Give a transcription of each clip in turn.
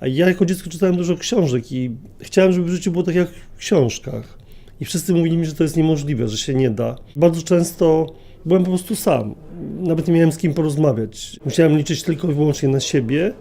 A ja jako dziecko czytałem dużo książek i chciałem, żeby w życiu było tak jak w książkach. I wszyscy mówili mi, że to jest niemożliwe, że się nie da. Bardzo często byłem po prostu sam. Nawet nie miałem z kim porozmawiać. Musiałem liczyć tylko i wyłącznie na siebie.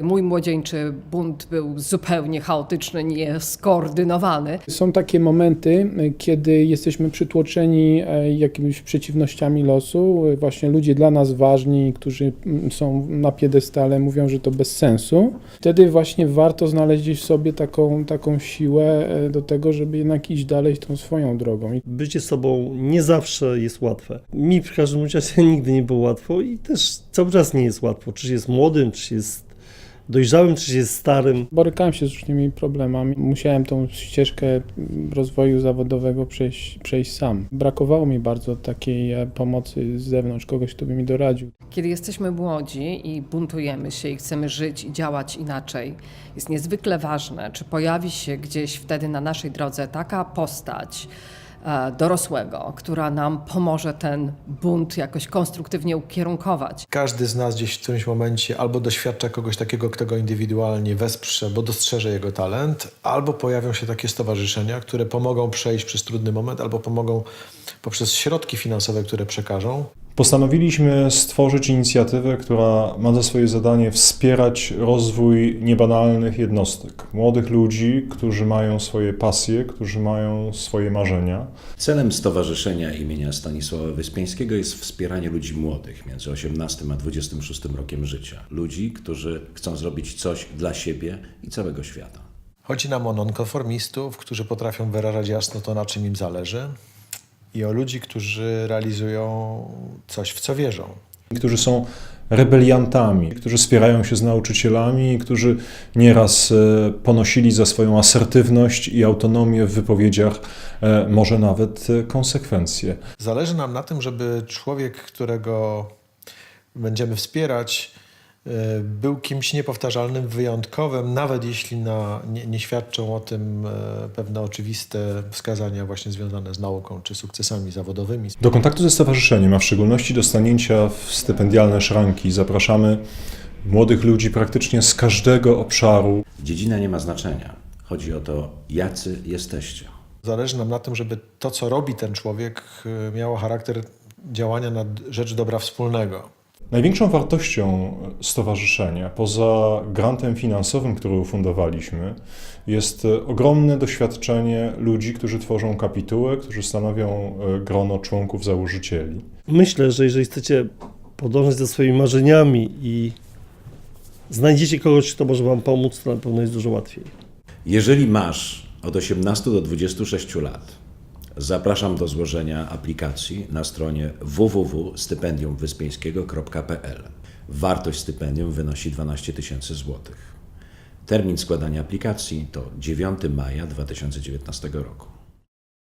Mój młodzieńczy bunt był zupełnie chaotyczny, nieskoordynowany. Są takie momenty, kiedy jesteśmy przytłoczeni e, jakimiś przeciwnościami losu. Właśnie ludzie dla nas ważni, którzy mm, są na piedestale, mówią, że to bez sensu. Wtedy właśnie warto znaleźć w sobie taką, taką siłę e, do tego, żeby jednak iść dalej tą swoją drogą. Bycie sobą nie zawsze jest łatwe. Mi w każdym razie nigdy nie było łatwo i też cały czas nie jest łatwo. Czy się jest młodym, czy się jest dojrzałym, czy się jest starym. Borykałem się z różnymi problemami. Musiałem tą ścieżkę rozwoju zawodowego przejść, przejść sam. Brakowało mi bardzo takiej e, pomocy z zewnątrz, kogoś, kto by mi doradził. Kiedy jesteśmy młodzi i buntujemy się i chcemy żyć i działać inaczej, jest niezwykle ważne, czy pojawi się gdzieś wtedy na naszej drodze taka postać dorosłego, która nam pomoże ten bunt jakoś konstruktywnie ukierunkować. Każdy z nas gdzieś w którymś momencie albo doświadcza kogoś takiego, kto go indywidualnie wesprze, bo dostrzeże jego talent, albo pojawią się takie stowarzyszenia, które pomogą przejść przez trudny moment, albo pomogą poprzez środki finansowe, które przekażą, Postanowiliśmy stworzyć inicjatywę, która ma za swoje zadanie wspierać rozwój niebanalnych jednostek, młodych ludzi, którzy mają swoje pasje, którzy mają swoje marzenia. Celem Stowarzyszenia imienia Stanisława Wyspiańskiego jest wspieranie ludzi młodych między 18 a 26 rokiem życia. Ludzi, którzy chcą zrobić coś dla siebie i całego świata. Chodzi nam o nonkonformistów, którzy potrafią wyrażać jasno to, na czym im zależy, i o ludzi, którzy realizują coś, w co wierzą. którzy są rebeliantami, którzy spierają się z nauczycielami, którzy nieraz e, ponosili za swoją asertywność i autonomię w wypowiedziach e, może nawet e, konsekwencje. Zależy nam na tym, żeby człowiek, którego będziemy wspierać, był kimś niepowtarzalnym, wyjątkowym, nawet jeśli na, nie, nie świadczą o tym e, pewne oczywiste wskazania właśnie związane z nauką czy sukcesami zawodowymi. Do kontaktu ze stowarzyszeniem, a w szczególności do stanięcia w stypendialne szranki, zapraszamy młodych ludzi praktycznie z każdego obszaru Dziedzina nie ma znaczenia. Chodzi o to, jacy jesteście. Zależy nam na tym, żeby to, co robi ten człowiek, y, miało charakter działania na rzecz dobra wspólnego. Największą wartością stowarzyszenia, poza grantem finansowym, który ufundowaliśmy, jest e, ogromne doświadczenie ludzi, którzy tworzą kapitułę, którzy stanowią e, grono członków założycieli. Myślę, że jeżeli chcecie podążać za swoimi marzeniami i znajdziecie kogoś, kto może Wam pomóc, to na pewno jest dużo łatwiej. Jeżeli masz od 18 do 26 lat, zapraszam do złożenia aplikacji na stronie www.stypendiumwyspiańskiego.pl. Wartość stypendium wynosi 12 tysięcy złotych. Termin składania aplikacji to 9 maja 2019 roku.